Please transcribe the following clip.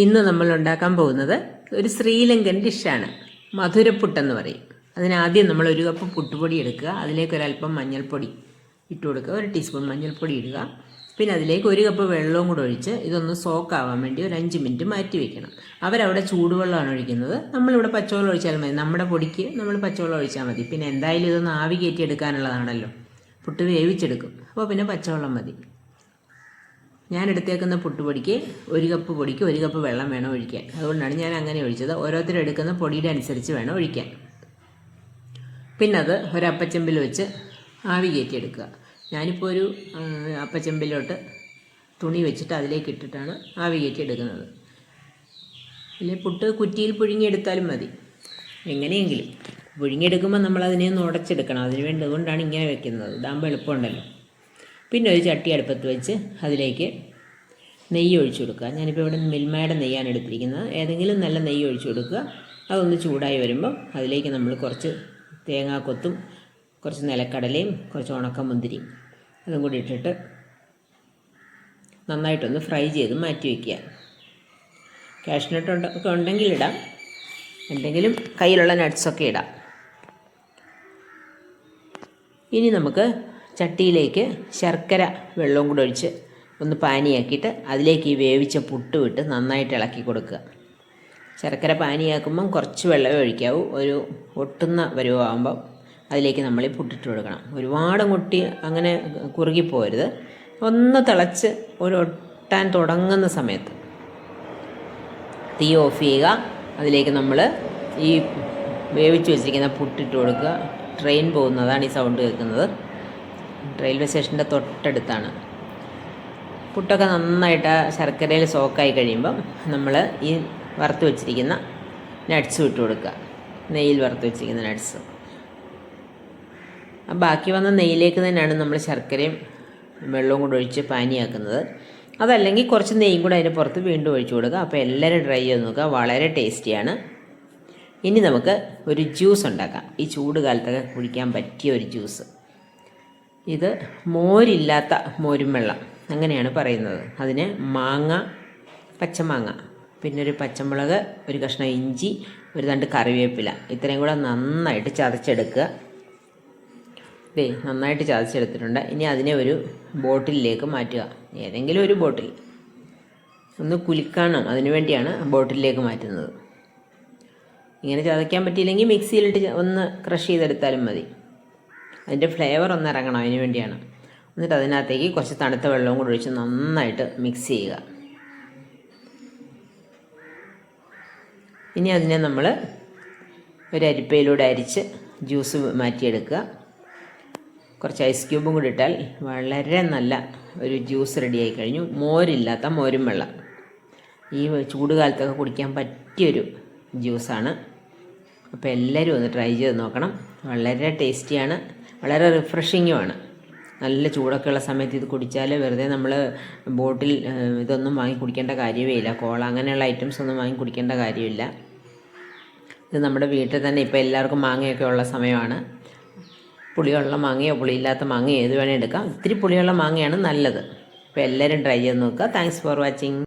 ഇന്ന് നമ്മൾ ഉണ്ടാക്കാൻ പോകുന്നത് ഒരു ശ്രീലങ്കൻ ഡിഷാണ്. മധുരപ്പുട്ടെന്ന് പറയും. അതിനാദ്യം നമ്മൾ ഒരു കപ്പ് പുട്ടുപൊടി എടുക്കുക. അതിലേക്ക് ഒരല്പം മഞ്ഞൾപ്പൊടി ഇട്ട് കൊടുക്കുക. ഒരു ടീസ്പൂൺ മഞ്ഞൾപ്പൊടി ഇടുക. പിന്നെ അതിലേക്ക് ഒരു കപ്പ് വെള്ളവും കൂടെ ഒഴിച്ച് ഇതൊന്ന് സോക്ക് ആവാൻ വേണ്ടി ഒരു അഞ്ച് മിനിറ്റ് മാറ്റി വെക്കണം. അവരവിടെ ചൂടുവെള്ളമാണ് ഒഴിക്കുന്നത്. നമ്മളിവിടെ പച്ചവെള്ളം ഒഴിച്ചാൽ മതി. നമ്മുടെ പൊടിക്ക് നമ്മൾ പച്ചവെള്ളം ഒഴിച്ചാൽ മതി. പിന്നെ എന്തായാലും ഇതൊന്ന് ആവി കയറ്റി എടുക്കാനുള്ളതാണല്ലോ. പുട്ട് വേവിച്ചെടുക്കും. അപ്പോൾ പിന്നെ പച്ചവെള്ളം മതി. ഞാൻ എടുത്തേക്കുന്ന പുട്ടുപൊടിക്ക് ഒരു കപ്പ് പൊടിക്ക് ഒരു കപ്പ് വെള്ളം വേണം ഒഴിക്കാൻ. അതുകൊണ്ടാണ് ഞാൻ അങ്ങനെ ഒഴിച്ചത്. ഓരോരുത്തരും എടുക്കുന്ന പൊടിയുടെ അനുസരിച്ച് വേണം ഒഴിക്കാൻ. പിന്നെ അത് ഒരപ്പച്ചെമ്പിൽ വെച്ച് ആവി കയറ്റിയെടുക്കുക. ഞാനിപ്പോൾ ഒരു അപ്പച്ചെമ്പിലോട്ട് തുണി വെച്ചിട്ട് അതിലേക്ക് ഇട്ടിട്ടാണ് ആവി കയറ്റിയെടുക്കുന്നത്. പിന്നെ പുട്ട് കുറ്റിയിൽ പുഴുങ്ങിയെടുത്താലും മതി. എങ്ങനെയെങ്കിലും. പുഴുങ്ങിയെടുക്കുമ്പോൾ നമ്മൾ അതിനെ ഒന്ന് ഉടച്ചെടുക്കണം. അതിന് വേണ്ടി അതുകൊണ്ടാണ് ഇങ്ങനെ വെക്കുന്നത്. ഇതാകുമ്പോൾ എളുപ്പമുണ്ടല്ലോ. പിന്നെ ഒരു ചട്ടി അടുപ്പത്ത് വെച്ച് അതിലേക്ക് നെയ്യ് ഒഴിച്ചു കൊടുക്കുക. ഞാനിപ്പോൾ ഇവിടെ മിൽമയുടെ നെയ്യാണ് എടുത്തിരിക്കുന്നത്. ഏതെങ്കിലും നല്ല നെയ്യ് ഒഴിച്ചു കൊടുക്കുക. അതൊന്ന് ചൂടായി വരുമ്പം അതിലേക്ക് നമ്മൾ കുറച്ച് തേങ്ങാക്കൊത്തും കുറച്ച് നിലക്കടലയും കുറച്ച് ഉണക്കമുന്തിരിയും അതും കൂടി ഇട്ടിട്ട് നന്നായിട്ടൊന്ന് ഫ്രൈ ചെയ്ത് മാറ്റി വയ്ക്കുക കാഷ്നട്ട് ഒക്കെ ഉണ്ടെങ്കിൽ ഇടാം. എന്തെങ്കിലും കയ്യിലുള്ള നട്ട്സൊക്കെ ഇടാം. ഇനി നമുക്ക് ചട്ടിയിലേക്ക് ശർക്കര വെള്ളവും കൂടെ ഒഴിച്ച് ഒന്ന് പാനിയാക്കിയിട്ട് അതിലേക്ക് ഈ വേവിച്ച പുട്ട് വിട്ട് നന്നായിട്ട് ഇളക്കി കൊടുക്കുക. ശർക്കര പാനിയാക്കുമ്പം കുറച്ച് വെള്ളമേ ഒഴിക്കാവൂ. ഒരു ഒട്ടുന്ന പരുവാകുമ്പം അതിലേക്ക് നമ്മൾ ഈ പുട്ടിട്ട് കൊടുക്കണം. ഒരുപാട് മുട്ടി അങ്ങനെ കുറുകിപ്പോരുത് ഒന്ന് തിളച്ച് ഒരു ഒട്ടാൻ തുടങ്ങുന്ന സമയത്ത് തീ ഓഫ് ചെയ്യുക. അതിലേക്ക് നമ്മൾ ഈ വേവിച്ച് വെച്ചിരിക്കുന്ന പുട്ടിട്ട് കൊടുക്കുക. ട്രെയിൻ പോകുന്നതാണ് ഈ സൗണ്ട് കേൾക്കുന്നത്. റെയിൽവേ സ്റ്റേഷന്റെ തൊട്ടടുത്താണ്. പുട്ടൊക്കെ നന്നായിട്ട് ശർക്കരയിൽ സോക്കായി കഴിയുമ്പം നമ്മൾ ഈ വറുത്ത് വെച്ചിരിക്കുന്ന നട്ട്സ് ഇട്ട് കൊടുക്കുക. നെയ്യിൽ വറുത്ത് വെച്ചിരിക്കുന്ന നട്ട്സ്. ബാക്കി വന്ന നെയ്യിലേക്ക് തന്നെയാണ് നമ്മൾ ശർക്കരയും വെള്ളവും കൂടെ ഒഴിച്ച് പാനിയാക്കുന്നത്. അതല്ലെങ്കിൽ കുറച്ച് നെയ്യും കൂടെ അതിന് പുറത്ത് വീണ്ടും ഒഴിച്ചു കൊടുക്കുക. അപ്പോൾ എല്ലാവരും ട്രൈ ചെയ്ത് നോക്കുക. വളരെ ടേസ്റ്റിയാണ്. ഇനി നമുക്ക് ഒരു ജ്യൂസ് ഉണ്ടാക്കാം. ഈ ചൂട് കാലത്തൊക്കെ കുടിക്കാൻ പറ്റിയ ഒരു ജ്യൂസ്. ഇത് മോരില്ലാത്ത മോരും വെള്ളം അങ്ങനെയാണ് പറയുന്നത്. അതിന് മാങ്ങ പച്ചമാങ്ങ. പിന്നെ ഒരു പച്ചമുളക് ഒരു കഷ്ണം ഇഞ്ചി ഒരു തണ്ട് കറിവേപ്പില. ഇത്രയും കൂടെ നന്നായിട്ട് ചതച്ചെടുക്കുക. ദേ നന്നായിട്ട് ചതച്ചെടുത്തിട്ടുണ്ട്. ഇനി അതിനെ ഒരു ബോട്ടിലിലേക്ക് മാറ്റുക. ഏതെങ്കിലും ഒരു ബോട്ടിൽ. ഒന്ന് കുലുക്കണം. അതിനു വേണ്ടിയാണ് ബോട്ടിലേക്ക് മാറ്റുന്നത്. ഇങ്ങനെ ചതയ്ക്കാൻ പറ്റിയില്ലെങ്കിൽ മിക്സിയിലിട്ട് ഒന്ന് ക്രഷ് ചെയ്തെടുത്താലും മതി. അതിന്റെ ഫ്ലേവർ ഒന്ന് ഇറങ്ങണം അതിന് വേണ്ടിയാണ്. എന്നിട്ട് അതിനകത്തേക്ക് കുറച്ച് തണുത്ത വെള്ളവും കൂടി ഒഴിച്ച് നന്നായിട്ട് മിക്സ് ചെയ്യുക. ഇനി അതിനെ നമ്മൾ ഒരു അരിപ്പയിലൂടെ അരിച്ച് ജ്യൂസ് മാറ്റിയെടുക്കുക. കുറച്ച് ഐസ് ക്യൂബും കൂടി ഇട്ടാൽ വളരെ നല്ല ഒരു ജ്യൂസ് റെഡിയായി കഴിഞ്ഞു. മോരില്ലാത്ത മോരും വെള്ളം. ഈ ചൂട് കാലത്തൊക്കെ കുടിക്കാൻ പറ്റിയൊരു ജ്യൂസാണ് അപ്പോൾ എല്ലാവരും ഒന്ന് ട്രൈ ചെയ്ത് നോക്കണം. വളരെ ടേസ്റ്റിയാണ് വളരെ റിഫ്രഷിങ്ങുമാണ് നല്ല ചൂടൊക്കെ ഉള്ള സമയത്ത് ഇത് കുടിച്ചാൽ വെറുതെ നമ്മൾ ബോട്ടിൽ ഇതൊന്നും വാങ്ങി കുടിക്കേണ്ട കാര്യമേ ഇല്ല കോള അങ്ങനെയുള്ള ഐറ്റംസ് ഒന്നും വാങ്ങി കുടിക്കേണ്ട കാര്യമില്ല. ഇത് നമ്മുടെ വീട്ടിൽ തന്നെ ഇപ്പോൾ എല്ലാവർക്കും മാങ്ങയൊക്കെ ഉള്ള സമയമാണ്. പുളിയുള്ള മാങ്ങയോ പുളിയില്ലാത്ത മാങ്ങയോ ഏത് വേണേ എടുക്കാം. ഇത്തിരി പുളിയുള്ള മാങ്ങയാണ് നല്ലത്. അപ്പോൾ എല്ലാവരും ട്രൈ ചെയ്ത് നോക്കുക. Thanks for watching